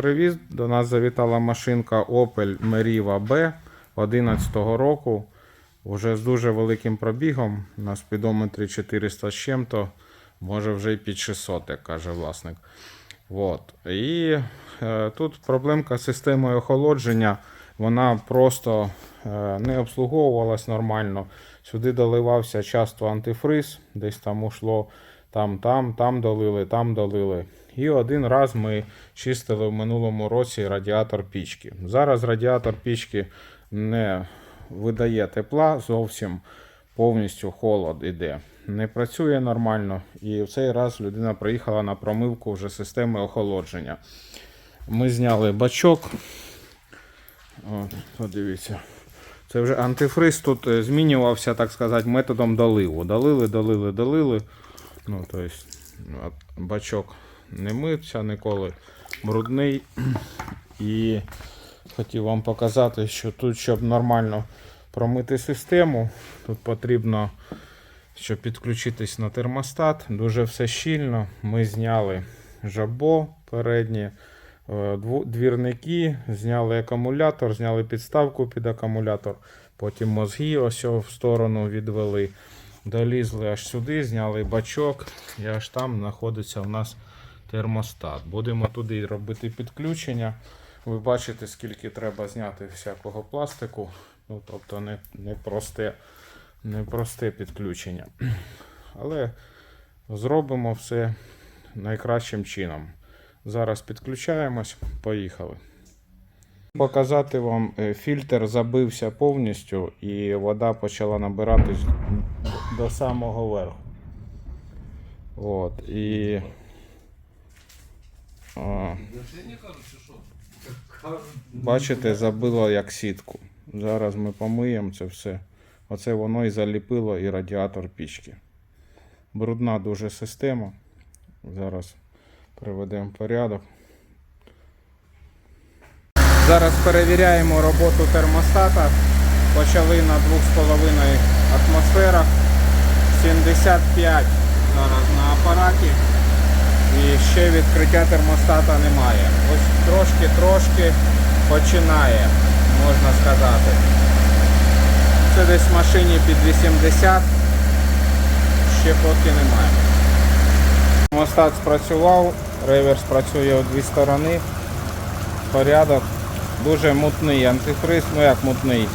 привіз. До нас завітала машинка Opel Meriva B 11 року. Уже з дуже великим пробігом. На спідометрі 400 з чим-то. Може вже й під 600, як каже власник. От. І е, тут проблемка з системою охолодження. Вона просто е, не обслуговувалась нормально. Сюди доливався часто антифриз, десь там ушло там, там, там долили, там долили. І один раз ми чистили в минулому році радіатор пічки. Зараз радіатор пічки не видає тепла зовсім повністю холод іде. Не працює нормально. І в цей раз людина приїхала на промивку вже системи охолодження. Ми зняли бачок. От, подивіться. Це вже антифриз тут е, змінювався, так сказати, методом доливу. Долили, долили, долили. Ну, тобто, бачок не мився ніколи, брудний. І хотів вам показати, що тут, щоб нормально промити систему, тут потрібно, щоб підключитись на термостат. Дуже все щільно. Ми зняли жабо переднє, двірники, зняли акумулятор, зняли підставку під акумулятор, потім мозги ось в сторону відвели. Долізли аж сюди, зняли бачок, і аж там знаходиться у нас термостат. Будемо туди робити підключення. Ви бачите, скільки треба зняти всякого пластику. Ну, тобто не, не, просте, не просте підключення. Але зробимо все найкращим чином. Зараз підключаємось, поїхали. Показати вам, е, фільтр забився повністю і вода почала набиратись до самого верху. От, і. А, бачите, забило як сітку. Зараз ми помиємо це все. Оце воно і заліпило і радіатор пічки. Брудна дуже система. Зараз приведемо порядок. Зараз перевіряємо роботу термостата. Почали на 2,5 атмосферах. 75 зараз на апараті. І ще відкриття термостата немає. Ось трошки-трошки починає, можна сказати. Це десь в машині під 80. Ще поки немає. Термостат спрацював, реверс працює у дві сторони. Порядок. Дуже мутний антифриз, ну як мутний,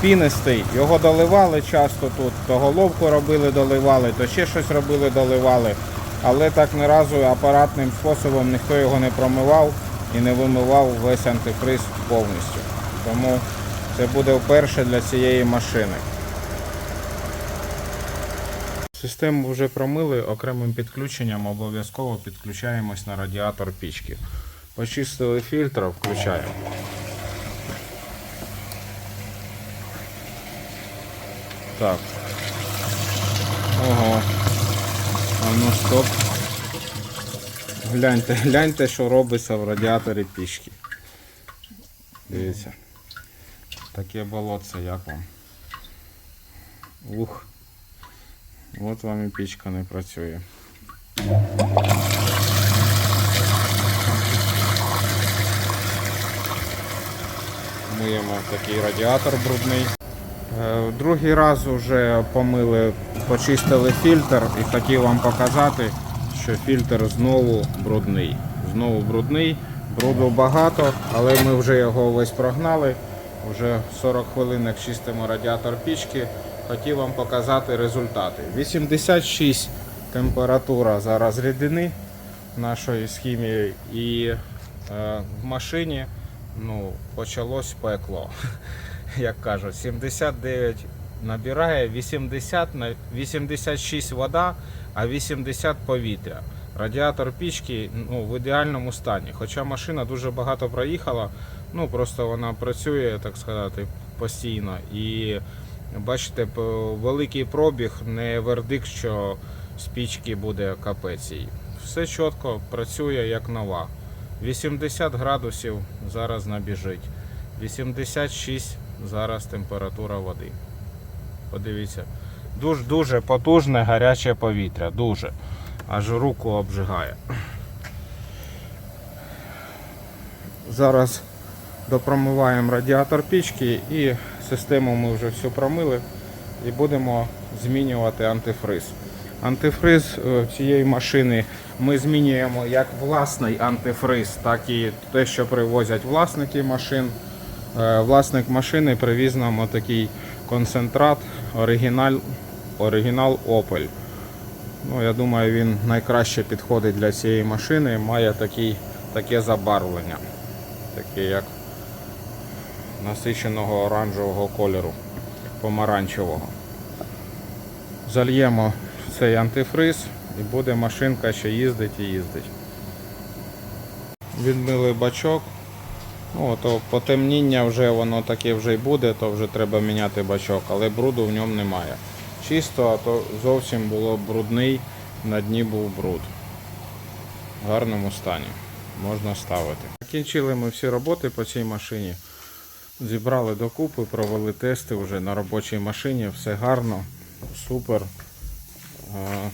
пінистий. Його доливали часто тут, то головку робили, доливали, то ще щось робили, доливали. Але так ні разу апаратним способом ніхто його не промивав і не вимивав весь антифриз повністю. Тому це буде вперше для цієї машини. Систему вже промили окремим підключенням, обов'язково підключаємось на радіатор пічки. Почистили фільтр, включаємо. Так. Ого. А ну стоп. Гляньте, гляньте, що робиться в радіаторі пічки. Дивіться. Таке болотце, як вам. Ух. От вам і пічка не працює. Миємо такий радіатор брудний. Е, Другий раз вже помили, почистили фільтр і хотів вам показати, що фільтр знову брудний. Знову брудний, бруду багато, але ми вже його весь прогнали. Вже 40 хвилин чистимо радіатор пічки. Хотів вам показати результати. 86 температура зараз рідини нашої з хімією і е, в машині ну, почалось пекло. Як кажуть, 79 набирає, 80 86 вода, а 80 повітря. Радіатор пічки ну, в ідеальному стані. Хоча машина дуже багато проїхала, ну просто вона працює, так сказати, постійно. І бачите, великий пробіг, не вердикт, що з пічки буде капець. Все чітко працює як нова. 80 градусів зараз набіжить. 86 зараз температура води. Подивіться. Дуже дуже потужне гаряче повітря. Дуже. Аж руку обжигає. Зараз допромиваємо радіатор пічки і систему ми вже всю промили і будемо змінювати антифриз. Антифриз е, цієї машини ми змінюємо як власний антифриз, так і те, що привозять власники машин. Е, Власник машини привіз нам такий концентрат оригінал, оригінал Opel. Ну, я думаю, він найкраще підходить для цієї машини. Має такий, таке забарвлення, таке як насиченого оранжевого кольору, помаранчевого. Зальємо цей антифриз і буде машинка ще їздить і їздить. Відмили бачок. Ну, то потемніння вже воно таке вже й буде, то вже треба міняти бачок, але бруду в ньому немає. Чисто, а то зовсім було брудний, на дні був бруд. В гарному стані. Можна ставити. Закінчили ми всі роботи по цій машині. Зібрали докупи, провели тести вже на робочій машині, все гарно, супер. Е,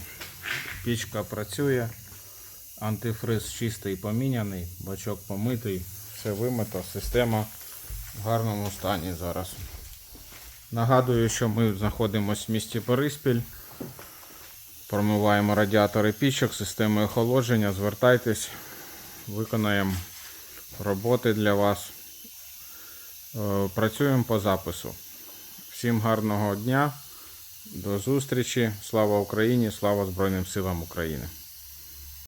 Пічка працює, антифриз чистий поміняний, бачок помитий, все вимито, система в гарному стані зараз. Нагадую, що ми знаходимося в місті Бориспіль. Промиваємо радіатори пічок, системи охолодження. Звертайтесь, виконаємо роботи для вас. Е, Працюємо по запису. Всім гарного дня, до зустрічі. Слава Україні! Слава Збройним силам України!